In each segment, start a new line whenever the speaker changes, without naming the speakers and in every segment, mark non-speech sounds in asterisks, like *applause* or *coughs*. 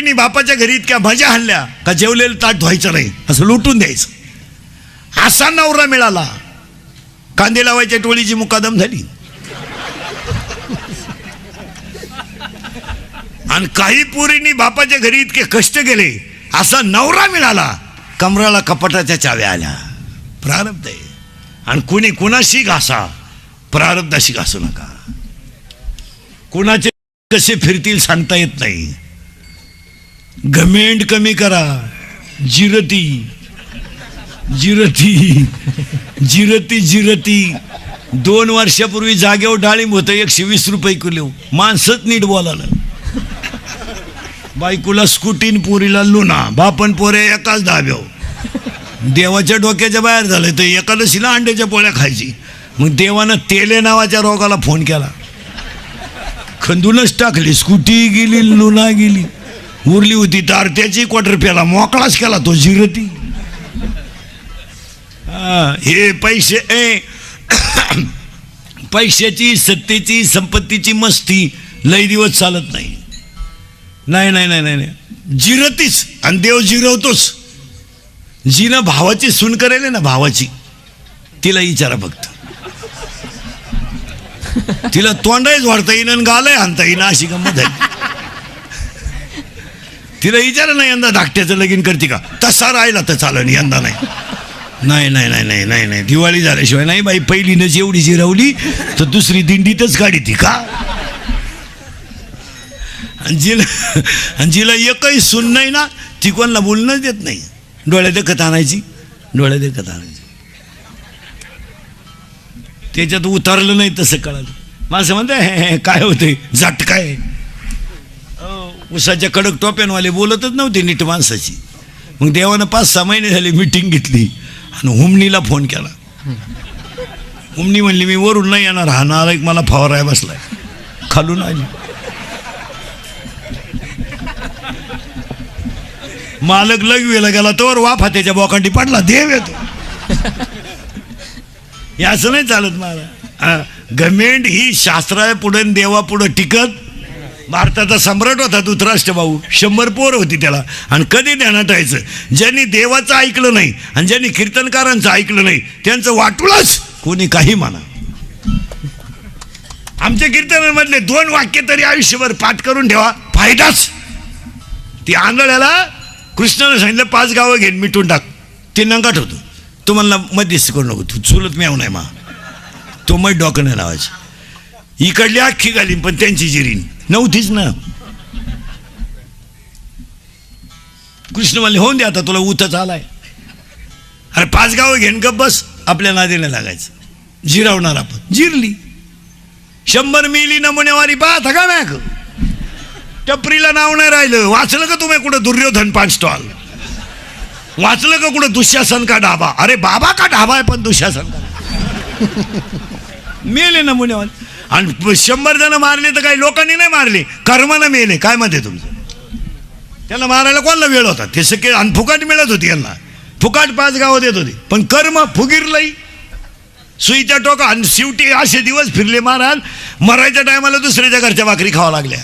पोरींनी बापाच्या घरी इतक्या भाज्या हल्ल्या का जेवलेलं ताट धुवायचं नाही. असं लुटून द्यायचं. असा नवरा मिळाला. कांदे लावायच्या टोळीची मुकादम झाली. आणि काही पोरींनी बापाच्या घरी इतके कष्ट केले. असा नवरा मिळाला. कमराला कपाटाच्या चाव्या आल्या. प्रारब्ध आहे. आणि कुणी कुणाशी घासा प्रारब्धाशी घासू नका. कुणाचे कसे फिरतील सांगता येत नाही. घमेंड कमी करा. जिरती. जिरती. जिरती जिरती. दोन वर्षापूर्वी जागेवर डाळिंब होतं. एकशे वीस रुपये किलो. माणसंच नीट बोलायला. बायकोला स्कूटीन पोरीला लुना. बापन पोरे एकाच धाब्याव देवाच्या डोक्याच्या बाहेर झालं तर एकादशीला अंड्याच्या पोळ्या खायची. मग देवानं तेले नावाच्या रोगाला फोन केला. खंदूनच टाकली. स्कूटी गेली लुना गेली. उरली होती तारत्याची क्वार्टर प्याला मोकळाच केला तो जिरती. हा, हे पैसे ए *coughs* पैशाची सत्तेची संपत्तीची मस्ती लय दिवस चालत नाही. नाही नाही नाही नाही नाही. जिरतीच आणि देव जिरवतोच जिनं भावाची सून करेल ना भावाची तिला विचारा फक्त. तिला तोंडाईच वाढता येईन आणि गालय आणता येईन अशी गंमत झाली. तिला विचारा ना यंदा धाकट्याचं लगीन करते का? तसा राहिला तर चालन यंदा नाही. नाही नाही नाही नाही नाही नाही. दिवाळी झाल्याशिवाय नाही बाई पहिलीनंच एवढी जिरवली तर दुसरी दिंडीतच गाडी ती का? आणि जिला आणि जिला एकही सुन नाही ना ती कोणाला बोलणंच देत नाही. डोळ्यात देखत आणायची डोळ्यात देखत आणायची. त्याच्यात उतरलं नाही तसं कळालं. माझं म्हणते हे, हे, काय होतंय? जाट काय उसाच्या कडक टोप्यांवाले बोलतच नव्हते नीट माणसाची. मग देवानं पाच सहा महिने झाले मिटिंग घेतली आणि हुमणीला फोन केला. हुमणी म्हणली मी वरून नाही येणार हा नालायक मला फवाराय बसलाय. खालून आली. मालक लगवेला गेला तोवर वाफा त्याच्या बोकांडी पडला देव येतो. हे असं नाही चालत मला हा, गमेंट ही शास्त्रा पुढे देवा टिकत भारताचा सम्राट होता धृतराष्ट्र भाऊ शंभर पोर होती त्याला. आणि कधी ध्यानात यायचं ज्यांनी देवाचं ऐकलं नाही आणि ज्यांनी कीर्तनकारांचं ऐकलं नाही त्यांचं वाटूलाच कोणी काही म्हणा आमच्या कीर्तनामधले दोन वाक्य तरी आयुष्यभर पाठ करून ठेवा. फायदाच. ती आंधळ्याला कृष्णानं सांगितलं पाच गावं घेईन मिटून टाक. ते नंगाट होतो. तो म्हणला मध्यस्थी करू नको. तू चुलत मी नाही मा. तो मग डोकं नाही लावायची. इकडली अख्खी घालीन पण त्यांची जिरीन. नव्हतीच ना. कृष्ण म्हणले होऊन दे आता तुला उतच आलाय. अरे पाच गावं घेण ग बस आपल्या नादीने लागायचं. जिरावणार आपण. जिरली. शंभर मिली नमुनेवारी पाहता का मॅक टपरीला नाव नाही राहिलं. वाचलं का तुम्ही कुठं दुर्योधन पाच स्टॉल? वाचलं का कुठं दुःशासन का ढाबा? अरे बाबा का ढाबा आहे पण दुःशासन का? *laughs* मेले नमुनेवारी. आणि प- शंभर जण मारले तर काही लोकांनी नाही मारले. कर्मानं मेले. काय म्हणते तुमचं? त्यांना मारायला कोणाला वेळ होता? ते सगळे आणि फुकाट मिळत होती यांना. फुकाट पाच गावं देत होती. पण कर्म फुगिरलंही सुईच्या टोका आणि शेवटी असे दिवस फिरले महाराज. मरायच्या टायमाला दुसऱ्याच्या घरच्या भाकरी खावा लागल्या.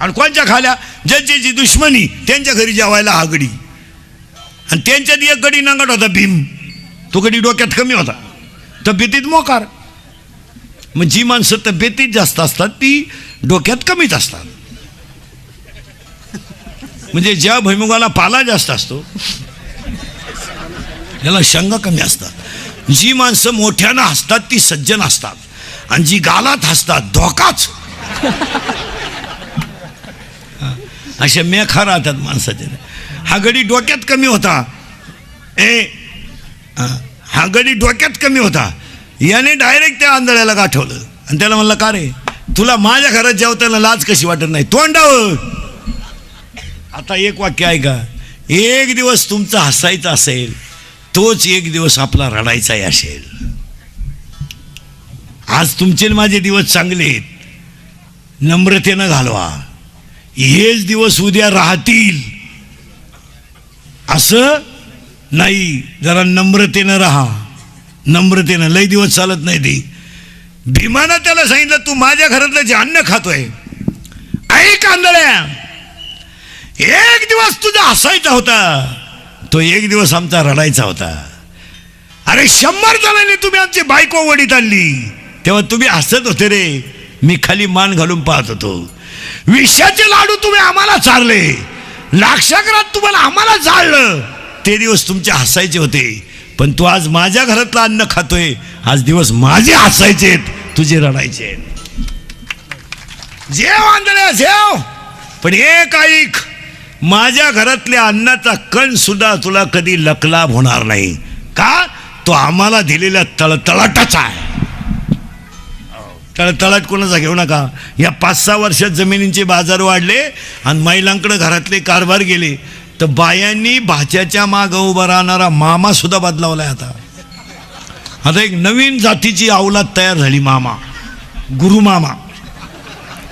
आणि कोणच्या खाल्या? ज्यांची दुश्मनी त्यांच्या घरी जेवायला हागडी. आणि त्यांच्यात एक गडी नंगट होता भीम. तो गडी डोक्यात कमी होता. तब्येतीत मोकार. मग जी माणसं तब्येतीत जास्त असतात ती डोक्यात कमीच असतात. म्हणजे ज्या भैमुगाला पाला जास्त असतो याला शंग कमी असतात. जी माणसं मोठ्यानं हसतात ती सज्जन असतात. आणि जी गालात हसतात धोकाच. हा, अशा मेखा राहतात माणसाचे. हा गडी डोक्यात कमी होता. ए हा गडी डोक्यात कमी होता. याने डायरेक्ट त्या आंधळ्याला गाठवलं. आणि त्याला म्हणलं का रे? तुला माझ्या घरात जेवताना लाज कशी वाटत नाही? तोंडावं आता एक वाक्य ऐका. एक दिवस तुमचा हसायचा असेल तोच एक दिवस आपला रडायचाही असेल. आज तुमचे माझे दिवस चांगले आहेत. नम्रतेनं घालवा. हेच दिवस उद्या राहतील. असं नाही. जरा नम्रतेनं राहा. नम्रतेनं लय दिवस चालत नाही ते. भीमानं त्याला सांगितलं तू माझ्या घरातलं जे अन्न खातोय ऐक आंधळ्या. एक दिवस तुझा हसायचा होता तो एक दिवस आमचा रडायचा होता. अरे शंभर जणांनी तुम्ही आमची बायको वडीत आणली. तेव्हा तुम्ही हसत होते रे. मी खाली मान घालून पाहत होतो. विषाचे लाडू तुम्ही आम्हाला चारले. लाक्षागरात तुम्हाला आम्हाला जाळलं. ते दिवस तुमचे हसायचे होते. पण तू आज माझ्या घरातलं अन्न खातोय. आज दिवस माझे हसायचे तुझे रडायचे जेव आंधळ्या जेव. पण एक ऐक माझ्या घरातल्या अन्नाचा कण सुद्धा तुला कधी लकलाभ होणार नाही. का? तो आम्हाला दिलेल्या तळतळाटाचा आहे. तळतळाट कोणाचा घेऊ नका. या पाच सहा वर्षात जमिनींचे बाजार वाढले आणि महिलांकडे घरातले कारभार गेले. तर बायांनी भाच्याच्या मागं उभा राहणारा मामा सुद्धा बदलावलाय आता. आता एक नवीन जातीची अवलाद तयार झाली मामा. गुरुमामा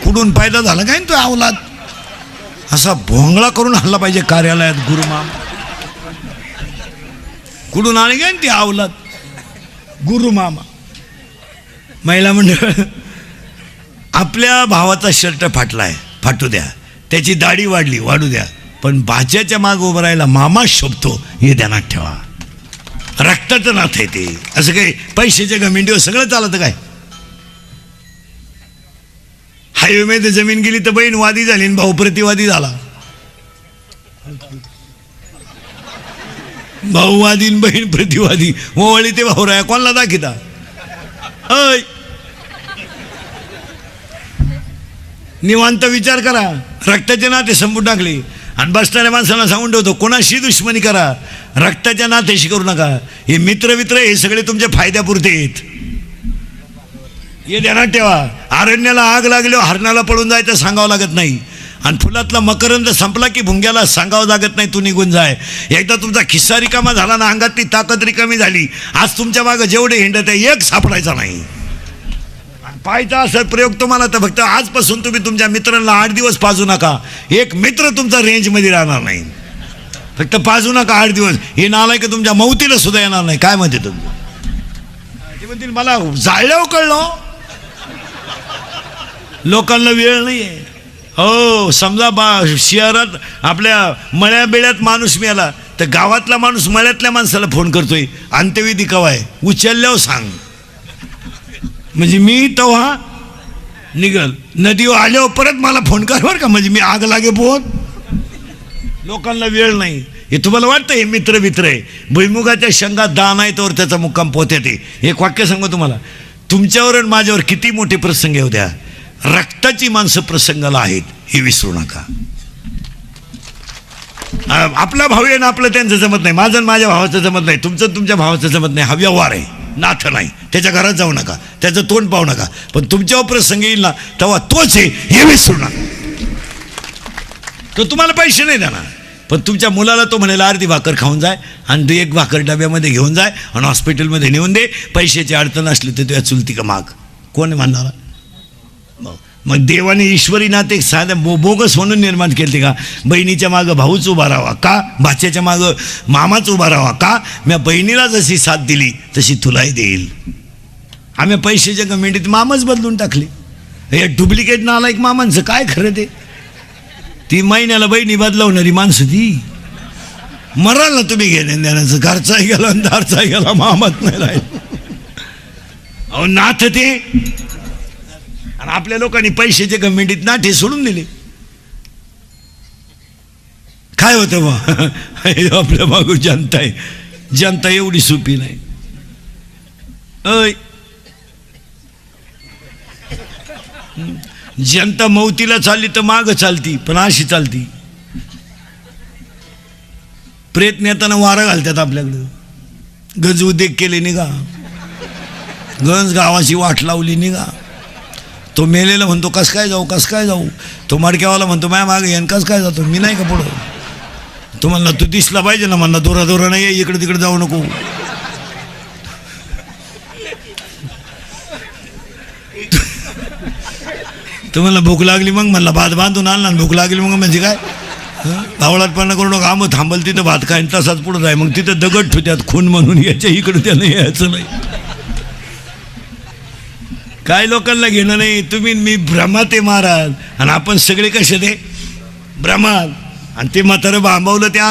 कुठून फायदा झाला काय तो अवलाद असा भोंगळा करून हल्ला पाहिजे कार्यालयात गुरुमामा कुठून आले काय ती अवलाद गुरुमामा महिला मंडळ आपल्या भावाचा शर्ट फाटलाय. फाटू द्या. त्याची दाढी वाढली वाढू द्या. पण भाच्याच्या माग उभं राहायला मामा शोभतो हे ध्यानात ठेवा. रक्ताचं नाथ आहे ते. असं काही पैशाच्या गमिंडीवर सगळं चालतं काय? हायवेमध्ये जमीन गेली तर बहीण वादी झाली आणि भाऊ प्रतिवादी झाला. भाऊवादी आणि बहीण प्रतिवादी. ओवळी ते भाऊ राया कोणाला दाखिता? अय निवांत विचार करा. रक्ताचे नाते संपून टाकले. आणि बसणाऱ्या माणसाला सांगून ठेवतो कोणाशी दुश्मनी करा रक्ताच्या नात्याशी करू नका. हे मित्र मित्र हे सगळे तुमच्या फायद्यापुरते आहेत. हे ध्यानात ठेवा. अरण्याला आग लागल्यावर हरणाला पळून जायचं सांगावं लागत नाही. आणि फुलातला मकरंद संपला की भुंग्याला सांगावं लागत नाही तू निघून जाय. एकदा तुमचा खिस्सा रिकामा झाला ना अंगातली ताकद रिकामी झाली. आज तुमच्या मागं जेवढे हिंडत आहे एक सापडायचा नाही. पाहायचा असेल प्रयोग तुम्हाला तर फक्त आजपासून तुम्ही तुमच्या मित्रांना आठ दिवस पाजू नका. एक मित्र तुमचा रेंजमध्ये राहणार नाही. फक्त पाजू नका आठ दिवस. हे नालाय की तुमच्या मौतीला सुद्धा येणार नाही. काय म्हणते तुम्ही? ते म्हणतील मला जाळल्यावर कळलं हो. लोकांना वेळ नाही आहे हो समजा बा शहरात आपल्या मळ्या बेळ्यात माणूस मिळाला तर गावातला माणूस मळ्यातल्या माणसाला फोन करतोय. अंत्यविधी कवा आहे? उचलल्यावर सांग. म्हणजे मी तेव्हा निघल. नदीवर आल्यावर परत मला फोन कर बरं का. म्हणजे मी आग लागे पोहत. लोकांना वेळ नाही. हे तुम्हाला वाटतं हे मित्र मित्र आहे. भुईमुगाच्या शंगात दान आहे तर त्याचा मुक्काम पोहते ते. एक वाक्य सांगू तुम्हाला. तुमच्यावर आणि माझ्यावर किती मोठे प्रसंग येऊ द्या. रक्ताची माणसं प्रसंगाला आहेत हे विसरू नका. आपला भाऊ आहे ना आपलं त्यांचं जमत नाही. माझं माझ्या भावाचं जमत नाही. तुमचं तुमच्या भावाचं जमत नाही. हा व्यवहार आहे. नाथ नाही. त्याच्या घरात जाऊ नका. त्याचं तोंड पाहू नका. पण तुमच्यावर प्रसंग येईल ना तेव्हा तोच आहे हे विसरू नका तो तुम्हाला पैसे नाही देणार. पण तुमच्या मुलाला तो म्हणेल अर्धी भाकर खाऊन जाय आणि तू एक भाकर डब्यामध्ये घेऊन जाय आणि हॉस्पिटलमध्ये नेऊन दे. पैशाची अडचण असली तर तुझ्या चुलती का माग. कोण म्हणणार? मग- मग देवाने ईश्वरी नाते एक साधं बो बोगस म्हणून निर्माण केले का? बहिणीच्या मागं भाऊच उभा राहावा का? भाच्याच्या मागं मामाच उभा राहावा का? म्या बहिणीला जशी साथ दिली तशी तुलाही देईल. आम्ही पैशाच्या कमेंटीत मामाच बदलून टाकले. हे डुप्लिकेट नालायक मामांचं काय खरं ते? ती महिन्याला बहिणी बदलवणारी माणसं ती. मराल ना तुम्ही घेणे देण्याचं घरचाही गेला आणि दारचाही गेला मामाच नाही राहील. अहो नाथ ते आणि आपल्या लोकांनी पैशाच्या गमिंडीत नाठे सोडून दिले. काय होतं बा आपल्या मागू जनता आहे. जनता एवढी सोपी नाही. अय जनता मौतीला चालली तर माग चालती पण अशी चालती. प्रयत्न येताना वारं घालतात आपल्याकडं. गज उद्योग केले निघा. गंज गावाची वाट लावली निघा. तो मेलेला म्हणतो कस काय जाऊ कस काय जाऊ? तो मडक्यावाला म्हणतो माया मागे येन कस काय जातो? मी नाही का पुढं? तो म्हणला तू दिसला पाहिजे ना म्हणला दोरा दोरा नाही आहे, इकडे तिकडे जाऊ नको. तर म्हणला भूक लागली मग? म्हणला भात बांधून आणला आणि भूक लागली मग म्हणजे काय? धावळाटपणा करू नका आम्ही थांबल तिथं भात खाईन तसाच पुढं जाय मग तिथं दगड ठेवत्यात खून म्हणून याच्या इकडं त्यानं यायचं नाही. काय लोकांना घेणं नाही? तुम्ही मी भ्रमात आहे महाराज. आणि आपण सगळे कसे ते? भ्रमात आणि ते म्हातारं बांबवलं त्या